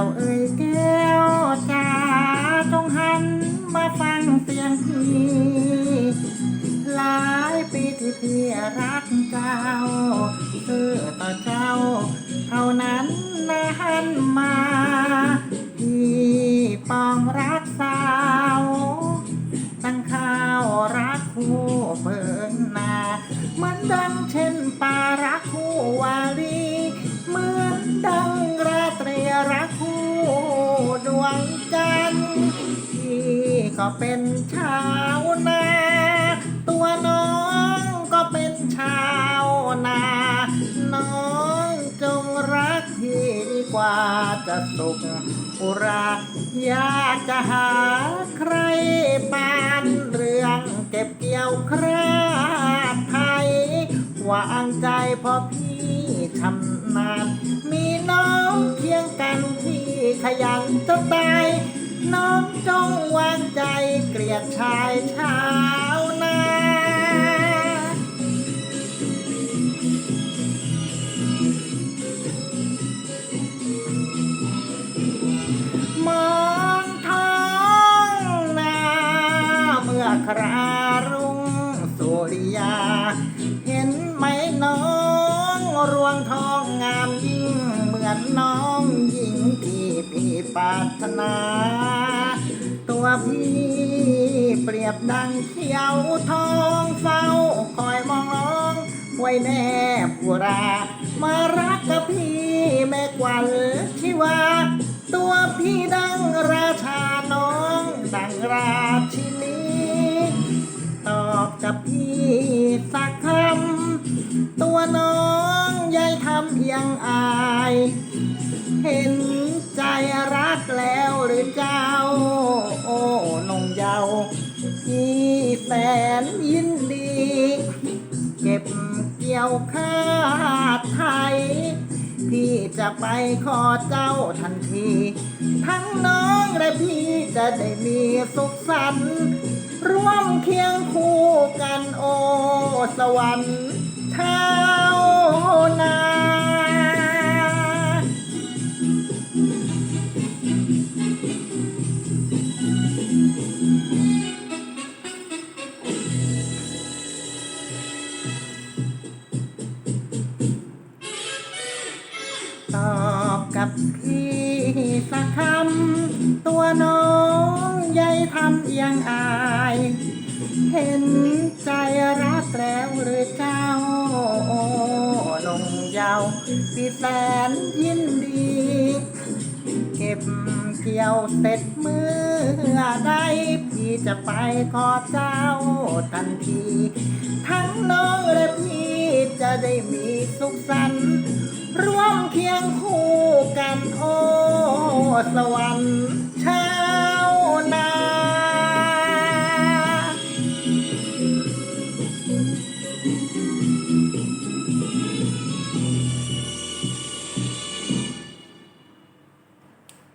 วเอ้ยแก้วจ๋าจงหันมาฟังเสียงพี่หลายปีที่พี่รักเจ้าคือต่อเจ้าเท่านั้นนะหันมาพี่ปองรักสาวตั้งข้าวรักคู่เปิงนาเหมือนดังเช่นปลารักคู่วาลี ดวงจันพี่ก็เป็นชาวนา ตัวน้องก็เป็นชาวนา น้องจงรักพี่ดีกว่าจะสุขอุราอยากจะหาใครปานเรื่องเก็บเกี่ยวคราบไทยวางใจพอพี่ชำนาญมีน้องเคียงกันที่ ยันจะตาย น้องจงวางใจเกลียดชายชาวนา ปรารถนา ตัวพี่เปรียบดังเขียวทองเฝ้าคอยมองน้องไว้แนบบุรา มารักกับพี่แม่กวันชีวาตัวพี่ดังราชาน้อง ดังราชินีตอบกับพี่สักคำตัวน้องยายทำเพียงอาย เห็นใจรักแล้วหรือเจ้า โอ้นงเยาว์พี่แสนยินดี เก็บเกี่ยวข้าไทย พี่จะไปขอเจ้าทันที ทั้งน้องและพี่จะได้มีสุขสันต์ร่วมเคียงคู่กันโอสวรรค์เท้าวนา ตอบกับพี่สักคำตัวน้องยายทำเอียงอาย เห็นใจรักแล้วหรือเจ้าลงยาวพี่แสนยินดี เก็บเกี่ยวเสร็จเมื่อใดพี่จะไปขอเจ้าทันที ทั้งน้องและพี่จะได้มีสุขสันต์ ร่วมเคียงคู่กันโอสวรรค์เช้านา